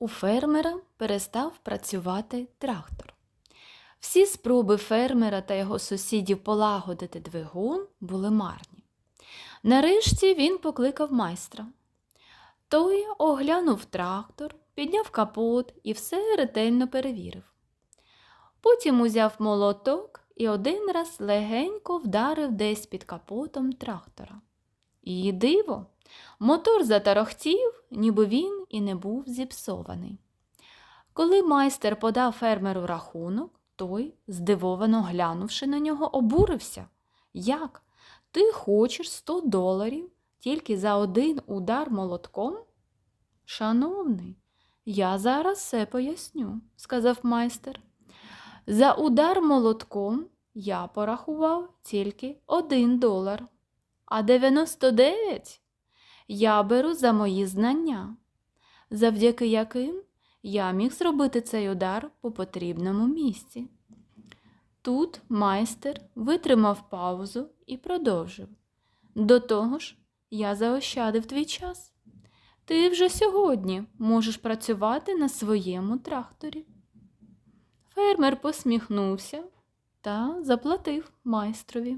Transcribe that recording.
у фермера перестав працювати трактор. Всі спроби фермера та його сусідів полагодити двигун були марні. Нарешті він покликав майстра. Той оглянув трактор, підняв капот і все ретельно перевірив. Потім узяв молоток і один раз легенько вдарив десь під капотом трактора. І диво, мотор затарахтів, ніби він і не був зіпсований. Коли майстер подав фермеру рахунок, той, здивовано глянувши на нього, обурився. Як? Ти хочеш 100 доларів тільки за один удар молотком? Шановний, я зараз все поясню, сказав майстер. За удар молотком я порахував тільки один долар, а 99 я беру за мої знання, завдяки яким я міг зробити цей удар по потрібному місці. Тут майстер витримав паузу і продовжив. До того ж, я заощадив твій час. Ти вже сьогодні можеш працювати на своєму тракторі. Фермер посміхнувся та заплатив майстрові.